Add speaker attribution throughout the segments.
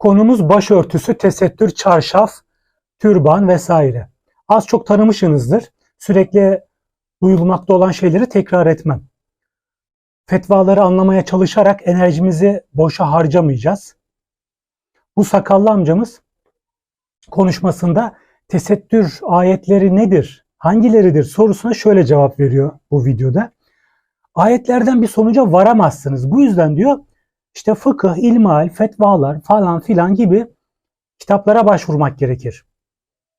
Speaker 1: Konumuz başörtüsü, tesettür, çarşaf, türban vesaire. Az çok tanımışsınızdır. Sürekli duyulmakta olan şeyleri tekrar etmem. Fetvaları anlamaya çalışarak enerjimizi boşa harcamayacağız. Bu sakallı amcamız konuşmasında tesettür ayetleri nedir, hangileridir sorusuna şöyle cevap veriyor bu videoda. Ayetlerden bir sonuca varamazsınız. Bu yüzden diyor işte fıkıh, ilmihal, fetvalar falan filan gibi kitaplara başvurmak gerekir.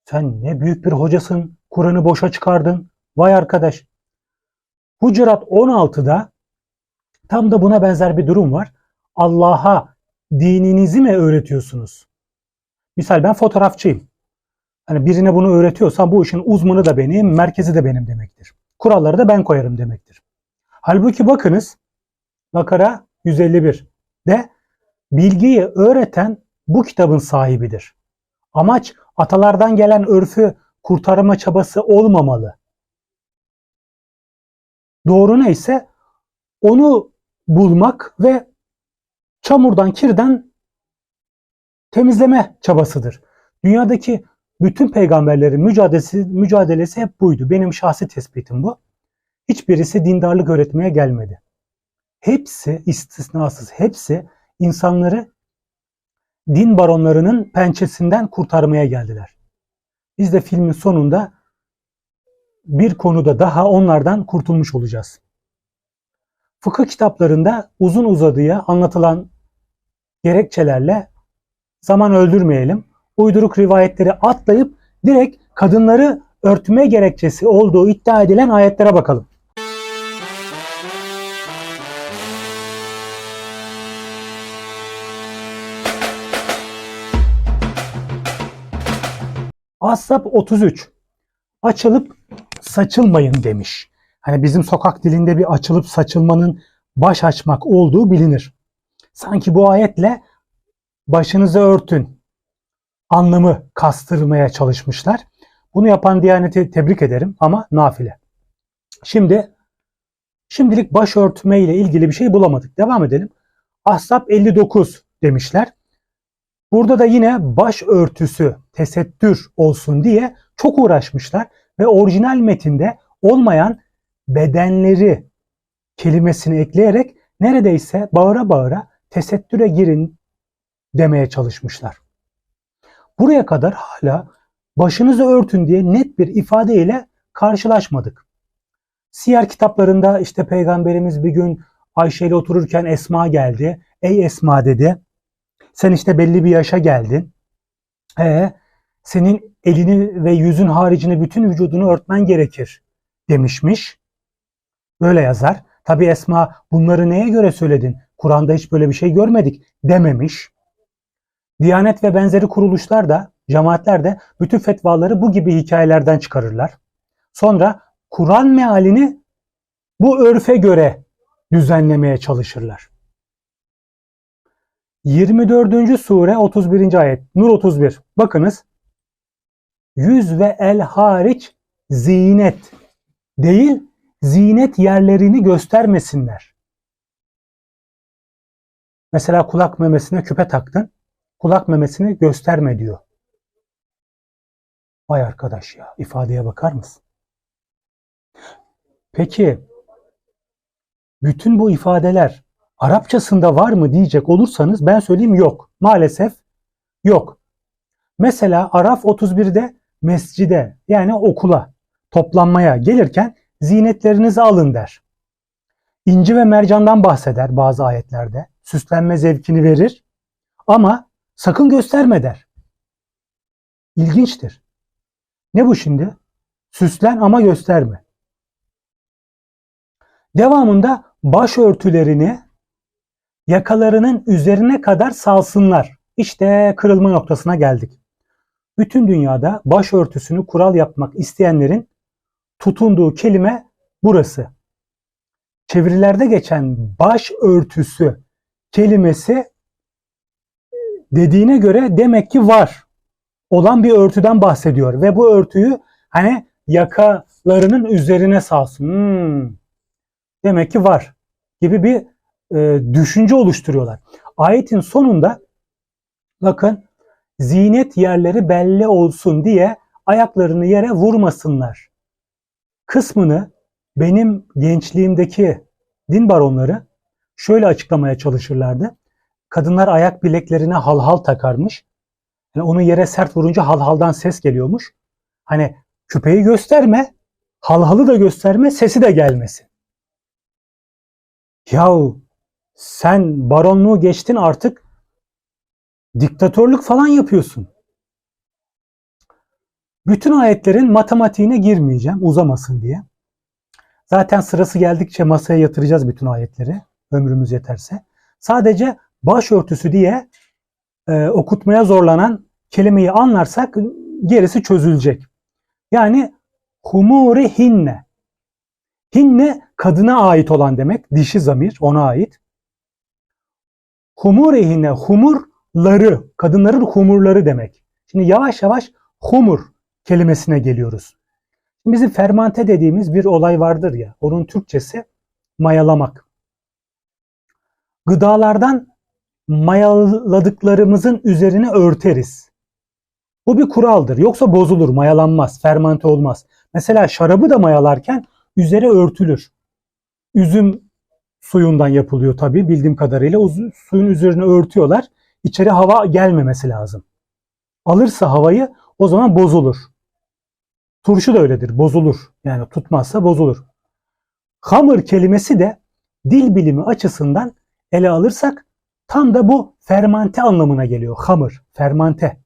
Speaker 1: Sen ne büyük bir hocasın, Kur'an'ı boşa çıkardın. Vay arkadaş. Hucurat 16'da tam da buna benzer bir durum var. Allah'a dininizi mi öğretiyorsunuz? Misal ben fotoğrafçıyım. Hani birine bunu öğretiyorsam bu işin uzmanı da benim, merkezi de benim demektir. Kuralları da ben koyarım demektir. Halbuki bakınız Bakara 151 de bilgiyi öğreten bu kitabın sahibidir. Amaç atalardan gelen örfü kurtarma çabası olmamalı. Doğru neyse onu bulmak ve çamurdan, kirden temizleme çabasıdır. Dünyadaki bütün peygamberlerin mücadelesi, mücadelesi hep buydu. Benim şahsi tespitim bu. Hiçbirisi dindarlık öğretmeye gelmedi. Hepsi istisnasız hepsi insanları din baronlarının pençesinden kurtarmaya geldiler. Biz de filmin sonunda bir konuda daha onlardan kurtulmuş olacağız. Fıkıh kitaplarında uzun uzadıya anlatılan gerekçelerle zaman öldürmeyelim. Uyduruk rivayetleri atlayıp direkt kadınları örtme gerekçesi olduğu iddia edilen ayetlere bakalım. Ashab 33. Açılıp saçılmayın demiş. Hani bizim sokak dilinde bir açılıp saçılmanın baş açmak olduğu bilinir. Sanki bu ayetle başınızı örtün anlamı kastırmaya çalışmışlar. Bunu yapan Diyanet'i tebrik ederim ama nafile. Şimdi şimdilik başörtme ile ilgili bir şey bulamadık. Devam edelim. Ahzab 59 demişler. Burada da yine baş örtüsü, tesettür olsun diye çok uğraşmışlar ve orijinal metinde olmayan bedenleri kelimesini ekleyerek neredeyse bağıra bağıra tesettüre girin demeye çalışmışlar. Buraya kadar hala başınızı örtün diye net bir ifadeyle karşılaşmadık. Siyer kitaplarında işte peygamberimiz bir gün Ayşe ile otururken Esma geldi. Ey Esma dedi. Sen işte belli bir yaşa geldin. E senin elini ve yüzün haricinde bütün vücudunu örtmen gerekir demişmiş. Böyle yazar. Tabi Esma bunları neye göre söyledin? Kur'an'da hiç böyle bir şey görmedik dememiş. Diyanet ve benzeri kuruluşlar da, cemaatler de bütün fetvaları bu gibi hikayelerden çıkarırlar. Sonra Kur'an mealini bu örfe göre düzenlemeye çalışırlar. 24. sure 31. ayet. Nur 31. Bakınız. Yüz ve el hariç zinet değil, zinet yerlerini göstermesinler. Mesela kulak memesine küpe taktın. Kulak memesini gösterme diyor. Vay arkadaş ya ifadeye bakar mısın? Peki bütün bu ifadeler Arapçasında var mı diyecek olursanız ben söyleyeyim yok. Maalesef yok. Mesela Araf 31'de mescide yani okula toplanmaya gelirken zinetlerinizi alın der. İnci ve mercandan bahseder bazı ayetlerde. Süslenme zevkini verir ama sakın gösterme der. İlginçtir. Ne bu şimdi? Süslen ama gösterme. Devamında başörtülerini yakalarının üzerine kadar salsınlar. İşte kırılma noktasına geldik. Bütün dünyada başörtüsünü kural yapmak isteyenlerin tutunduğu kelime burası. Çevirilerde geçen baş örtüsü kelimesi dediğine göre demek ki var olan bir örtüden bahsediyor ve bu örtüyü hani yakalarının üzerine salsın. Hmm, demek ki var gibi bir e, düşünce oluşturuyorlar. Ayetin sonunda Bakın zinet yerleri belli olsun diye ayaklarını yere vurmasınlar. Kısmını benim gençliğimdeki din baronları şöyle açıklamaya çalışırlardı. Kadınlar ayak bileklerine halhal takarmış. Yani onu yere sert vurunca halhaldan ses geliyormuş. Hani küpeyi gösterme, halhalı da gösterme, sesi de gelmesin. Yahu sen baronluğu geçtin artık diktatörlük falan yapıyorsun. Bütün ayetlerin matematiğine girmeyeceğim uzamasın diye. Zaten sırası geldikçe masaya yatıracağız bütün ayetleri ömrümüz yeterse. Sadece başörtüsü diye e, okutmaya zorlanan kelimeyi anlarsak gerisi çözülecek. Yani humuri hinne. Hinne kadına ait olan demek. Dişi zamir ona ait. Humuri hinne humurları, kadınların humurları demek. Şimdi yavaş yavaş humur kelimesine geliyoruz. Bizim fermante dediğimiz bir olay vardır ya. Onun Türkçesi mayalamak. Gıdalardan mayaladıklarımızın üzerine örteriz. Bu bir kuraldır. Yoksa bozulur, mayalanmaz, fermante olmaz. Mesela şarabı da mayalarken üzeri örtülür. Üzüm suyundan yapılıyor tabii bildiğim kadarıyla. O suyun üzerine örtüyorlar. İçeri hava gelmemesi lazım. Alırsa havayı o zaman bozulur. Turşu da öyledir, bozulur. Yani tutmazsa bozulur. Hamur kelimesi de dil bilimi açısından ele alırsak tam da bu fermante anlamına geliyor. Hamur, fermante.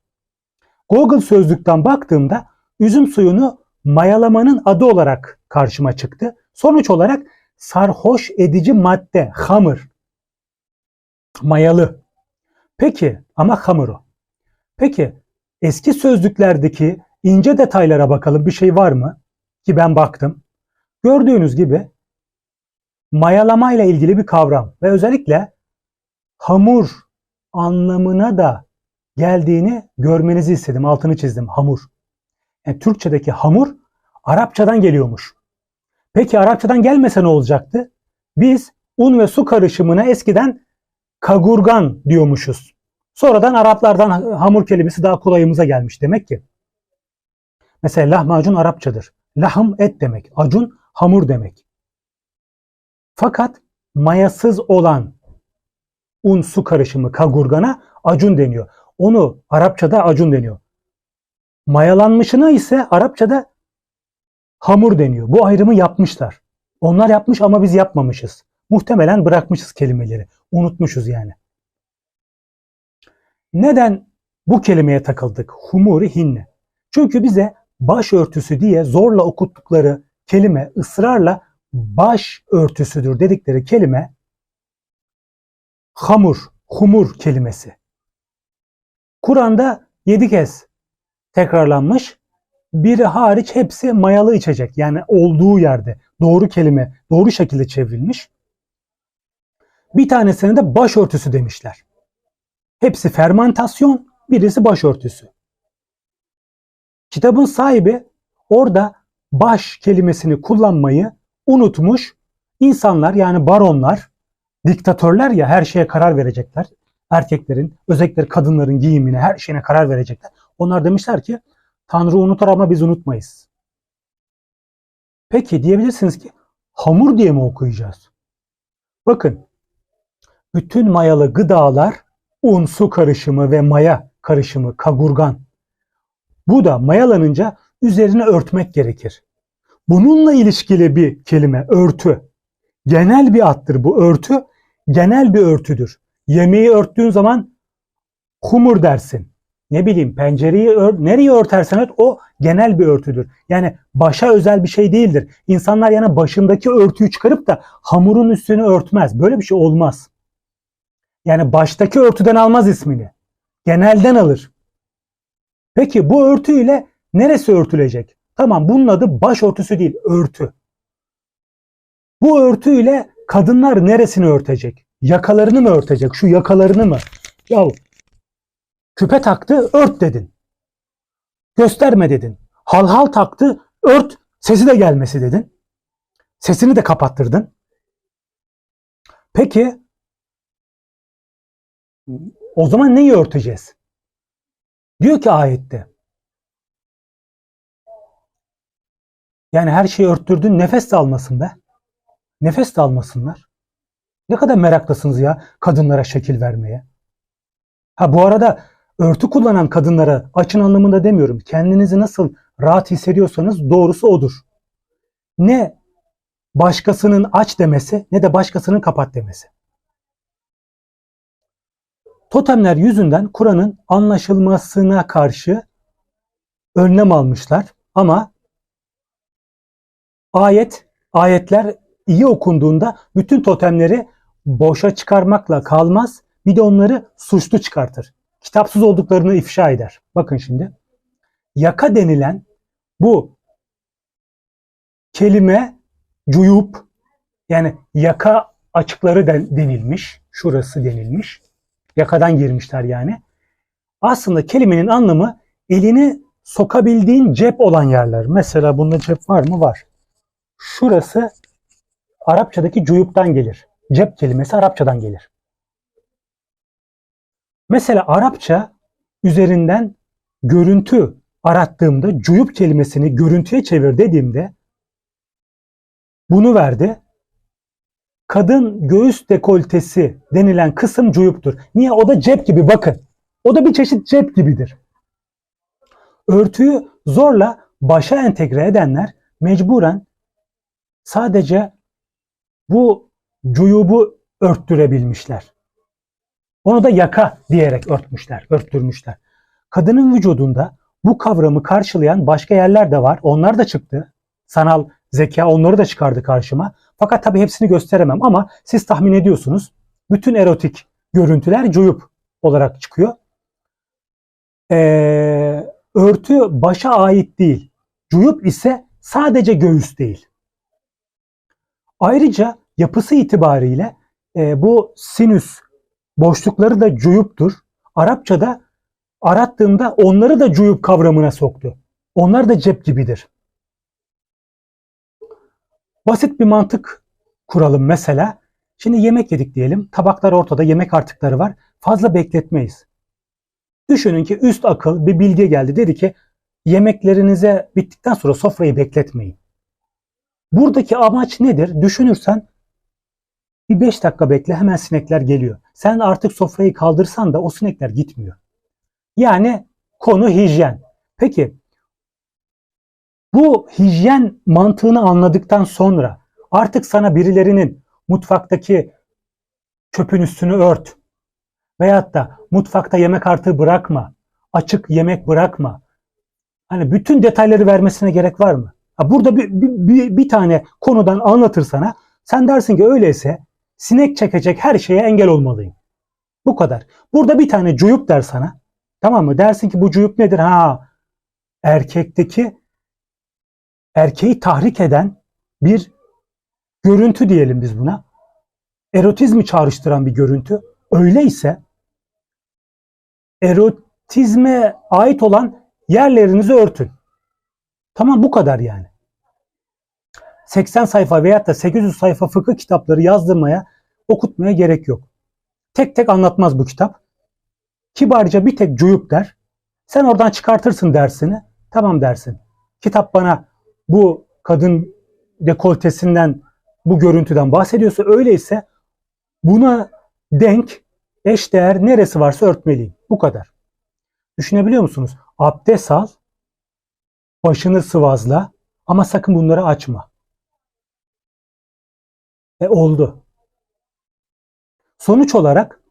Speaker 1: Google sözlükten baktığımda üzüm suyunu mayalamanın adı olarak karşıma çıktı. Sonuç olarak sarhoş edici madde, hamur. Mayalı. Peki ama hamuru. Peki eski sözlüklerdeki ince detaylara bakalım bir şey var mı? Ki ben baktım. Gördüğünüz gibi mayalama ile ilgili bir kavram ve özellikle hamur anlamına da geldiğini görmenizi istedim. Altını çizdim. Hamur. Yani Türkçedeki hamur Arapçadan geliyormuş. Peki Arapçadan gelmese ne olacaktı? Biz un ve su karışımına eskiden kagurgan diyormuşuz. Sonradan Araplardan hamur kelimesi daha kolayımıza gelmiş demek ki. Mesela lahmacun Arapçadır. Lahım et demek. Acun hamur demek. Fakat mayasız olan un su karışımı kagurgana acun deniyor. Onu Arapçada acun deniyor. Mayalanmışına ise Arapçada hamur deniyor. Bu ayrımı yapmışlar. Onlar yapmış ama biz yapmamışız. Muhtemelen bırakmışız kelimeleri. Unutmuşuz yani. Neden bu kelimeye takıldık? Humuri hinne. Çünkü bize başörtüsü diye zorla okuttukları kelime ısrarla baş örtüsüdür dedikleri kelime hamur, humur kelimesi. Kur'an'da yedi kez tekrarlanmış. Biri hariç hepsi mayalı içecek. Yani olduğu yerde doğru kelime doğru şekilde çevrilmiş. Bir tanesine de başörtüsü demişler. Hepsi fermentasyon, birisi başörtüsü. Kitabın sahibi orada baş kelimesini kullanmayı unutmuş. İnsanlar yani baronlar, diktatörler ya her şeye karar verecekler. Erkeklerin, özellikle kadınların giyimine, her şeyine karar verecekler. Onlar demişler ki Tanrı unutur ama biz unutmayız. Peki diyebilirsiniz ki hamur diye mi okuyacağız? Bakın bütün mayalı gıdalar un su karışımı ve maya karışımı kagurgan. Bu da mayalanınca üzerine örtmek gerekir. Bununla ilişkili bir kelime örtü. Genel bir attır bu örtü. Genel bir örtüdür. Yemeği örttüğün zaman humur dersin. Ne bileyim pencereyi ör, nereye örtersen ört o genel bir örtüdür. Yani başa özel bir şey değildir. İnsanlar yani başındaki örtüyü çıkarıp da hamurun üstünü örtmez. Böyle bir şey olmaz. Yani baştaki örtüden almaz ismini. Genelden alır. Peki bu örtüyle neresi örtülecek? Tamam bunun adı başörtüsü değil, örtü. Bu örtüyle kadınlar neresini örtecek? Yakalarını mı örtecek? Şu yakalarını mı? Yahu küpe taktı, ört dedin. Gösterme dedin. Hal hal taktı, ört, sesi de gelmesi dedin. Sesini de kapattırdın. Peki o zaman neyi örteceğiz? Diyor ki ayette. Yani her şeyi örttürdün nefes de almasın be. Nefes de almasınlar. Ne kadar meraklısınız ya kadınlara şekil vermeye. Ha bu arada örtü kullanan kadınlara açın anlamında demiyorum. Kendinizi nasıl rahat hissediyorsanız doğrusu odur. Ne başkasının aç demesi ne de başkasının kapat demesi. Totemler yüzünden Kur'an'ın anlaşılmasına karşı önlem almışlar ama ayet ayetler iyi okunduğunda bütün totemleri boşa çıkarmakla kalmaz. Bir de onları suçlu çıkartır. Kitapsız olduklarını ifşa eder. Bakın şimdi. Yaka denilen bu kelime cuyup yani yaka açıkları denilmiş. Şurası denilmiş. Yakadan girmişler yani. Aslında kelimenin anlamı elini sokabildiğin cep olan yerler. Mesela bunda cep var mı? Var. Şurası Arapçadaki cuyuptan gelir. Cep kelimesi Arapçadan gelir. Mesela Arapça üzerinden görüntü arattığımda cuyup kelimesini görüntüye çevir dediğimde bunu verdi. Kadın göğüs dekoltesi denilen kısım cuyuptur. Niye? O da cep gibi bakın. O da bir çeşit cep gibidir. Örtüyü zorla başa entegre edenler mecburen sadece bu cuyubu örttürebilmişler. Onu da yaka diyerek örtmüşler, örttürmüşler. Kadının vücudunda bu kavramı karşılayan başka yerler de var. Onlar da çıktı. Sanal zeka onları da çıkardı karşıma. Fakat tabii hepsini gösteremem ama siz tahmin ediyorsunuz. Bütün erotik görüntüler cuyup olarak çıkıyor. Ee, örtü başa ait değil. Cuyup ise sadece göğüs değil. Ayrıca yapısı itibariyle e, bu sinüs boşlukları da cuyuptur. Arapçada arattığımda onları da cuyup kavramına soktu. Onlar da cep gibidir. Basit bir mantık kuralım mesela. Şimdi yemek yedik diyelim. Tabaklar ortada, yemek artıkları var. Fazla bekletmeyiz. Düşünün ki üst akıl bir bilgi geldi. Dedi ki yemeklerinize bittikten sonra sofrayı bekletmeyin. Buradaki amaç nedir? Düşünürsen bir 5 dakika bekle hemen sinekler geliyor. Sen artık sofrayı kaldırsan da o sinekler gitmiyor. Yani konu hijyen. Peki bu hijyen mantığını anladıktan sonra artık sana birilerinin mutfaktaki çöpün üstünü ört veyahut da mutfakta yemek artığı bırakma, açık yemek bırakma. Hani bütün detayları vermesine gerek var mı? Burada bir, bir, bir tane konudan anlatır sana. Sen dersin ki öyleyse sinek çekecek her şeye engel olmalıyım. Bu kadar. Burada bir tane cuyup der sana. Tamam mı? Dersin ki bu cuyup nedir? Ha erkekteki erkeği tahrik eden bir görüntü diyelim biz buna. Erotizmi çağrıştıran bir görüntü. Öyleyse erotizme ait olan yerlerinizi örtün. Tamam bu kadar yani. 80 sayfa veyahut da 800 sayfa fıkıh kitapları yazdırmaya, okutmaya gerek yok. Tek tek anlatmaz bu kitap. Kibarca bir tek cuyup der. Sen oradan çıkartırsın dersini. Tamam dersin. Kitap bana bu kadın dekoltesinden, bu görüntüden bahsediyorsa öyleyse buna denk, eşdeğer neresi varsa örtmeliyim. Bu kadar. Düşünebiliyor musunuz? Abdest al, başını sıvazla ama sakın bunları açma. E oldu. Sonuç olarak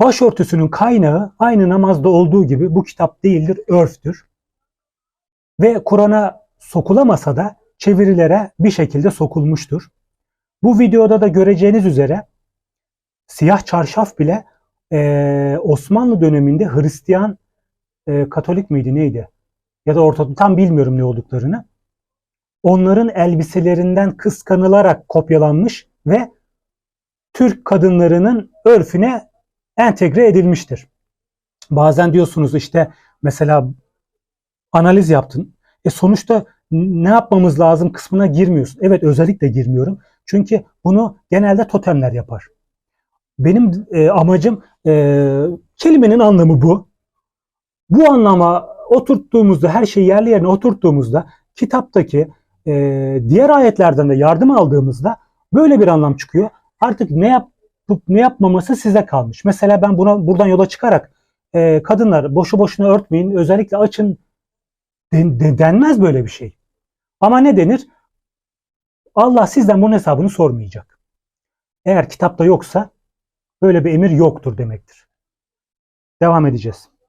Speaker 1: başörtüsünün kaynağı aynı namazda olduğu gibi bu kitap değildir, örftür. Ve Kur'an'a sokulamasa da çevirilere bir şekilde sokulmuştur. Bu videoda da göreceğiniz üzere siyah çarşaf bile e, Osmanlı döneminde Hristiyan e, Katolik miydi neydi? Ya da Ortodoks tam bilmiyorum ne olduklarını onların elbiselerinden kıskanılarak kopyalanmış ve Türk kadınlarının örfüne entegre edilmiştir. Bazen diyorsunuz işte mesela analiz yaptın. E sonuçta ne yapmamız lazım kısmına girmiyorsun. Evet özellikle girmiyorum. Çünkü bunu genelde totemler yapar. Benim e, amacım e, kelimenin anlamı bu. Bu anlama oturttuğumuzda, her şeyi yerli yerine oturttuğumuzda kitaptaki e, diğer ayetlerden de yardım aldığımızda böyle bir anlam çıkıyor. Artık ne yapıp ne yapmaması size kalmış. Mesela ben buna buradan yola çıkarak e, kadınlar boşu boşuna örtmeyin, özellikle açın den- de- denmez böyle bir şey. Ama ne denir? Allah sizden bunun hesabını sormayacak. Eğer kitapta yoksa böyle bir emir yoktur demektir. Devam edeceğiz.